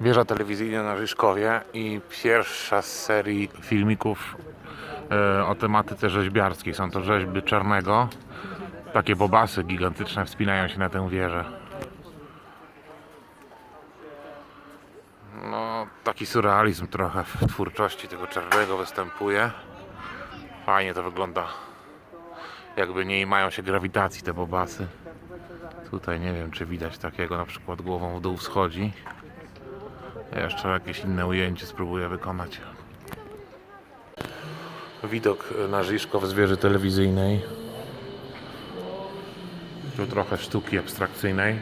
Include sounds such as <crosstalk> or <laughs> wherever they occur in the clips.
Wieża telewizyjna na Rzyszkowie i pierwsza z serii filmików e, o tematyce rzeźbiarskiej. Są to rzeźby Czarnego. Takie bobasy gigantyczne wspinają się na tę wieżę. No, taki surrealizm trochę w twórczości tego Czarnego występuje. Fajnie to wygląda. Jakby nie mają się grawitacji te bobasy. Tutaj nie wiem, czy widać takiego na przykład głową w dół wschodzi. Jeszcze jakieś inne ujęcie spróbuję wykonać. Widok na Rzyszkow z wieży telewizyjnej. Tu trochę sztuki abstrakcyjnej.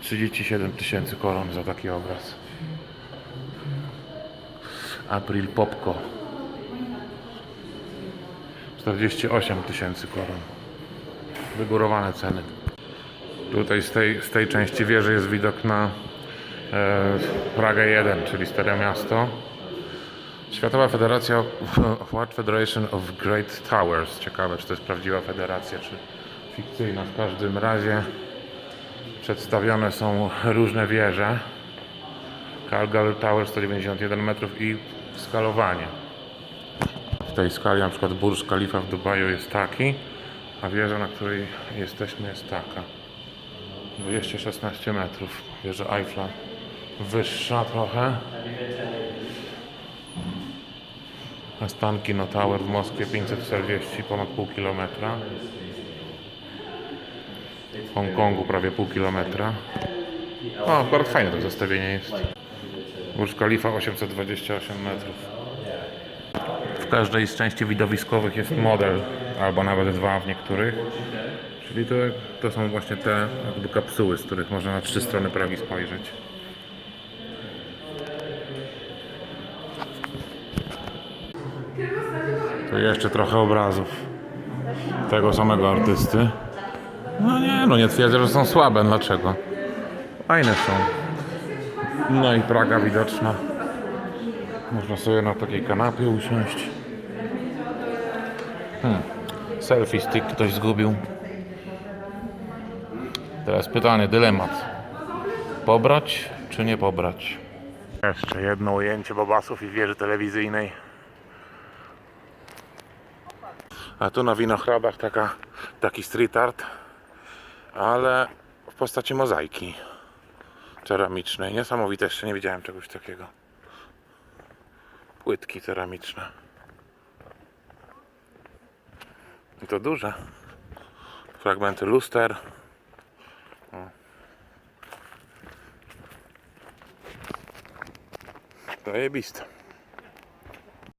37 tysięcy koron za taki obraz. April Popko. 48 tysięcy koron. Wygórowane ceny. Tutaj z tej, z tej części wieży jest widok na e, Pragę 1, czyli Stare Miasto. Światowa Federacja <laughs> World Federation of Great Towers. Ciekawe, czy to jest prawdziwa federacja, czy fikcyjna. W każdym razie przedstawione są różne wieże. Calgary Tower 191 metrów i skalowanie. W tej skali na przykład Burj Khalifa w Dubaju jest taki, a wieża, na której jesteśmy jest taka. 216 metrów. Wieża Eiffla wyższa trochę. A Stankino Tower w Moskwie 540, ponad pół kilometra. W Hongkongu prawie pół kilometra. O, akurat fajne to zestawienie jest. Burj Khalifa 828 metrów. W każdej z części widowiskowych jest model, albo nawet dwa w niektórych. Czyli to, to są właśnie te jakby kapsuły, z których można na trzy strony Pragi spojrzeć. Tu jeszcze trochę obrazów tego samego artysty. No nie, no nie twierdzę, że są słabe. Dlaczego? Fajne są. No i Praga widoczna. Można sobie na takiej kanapie usiąść. Hmm. Selfie stick ktoś zgubił. Teraz pytanie, dylemat. Pobrać czy nie pobrać? Jeszcze jedno ujęcie bobasów i wieży telewizyjnej. A tu na Winochradach taka, taki street art, ale w postaci mozaiki ceramicznej. Niesamowite, jeszcze nie widziałem czegoś takiego. Płytki ceramiczne. I to duże. Fragmenty luster. O. Zajebiste.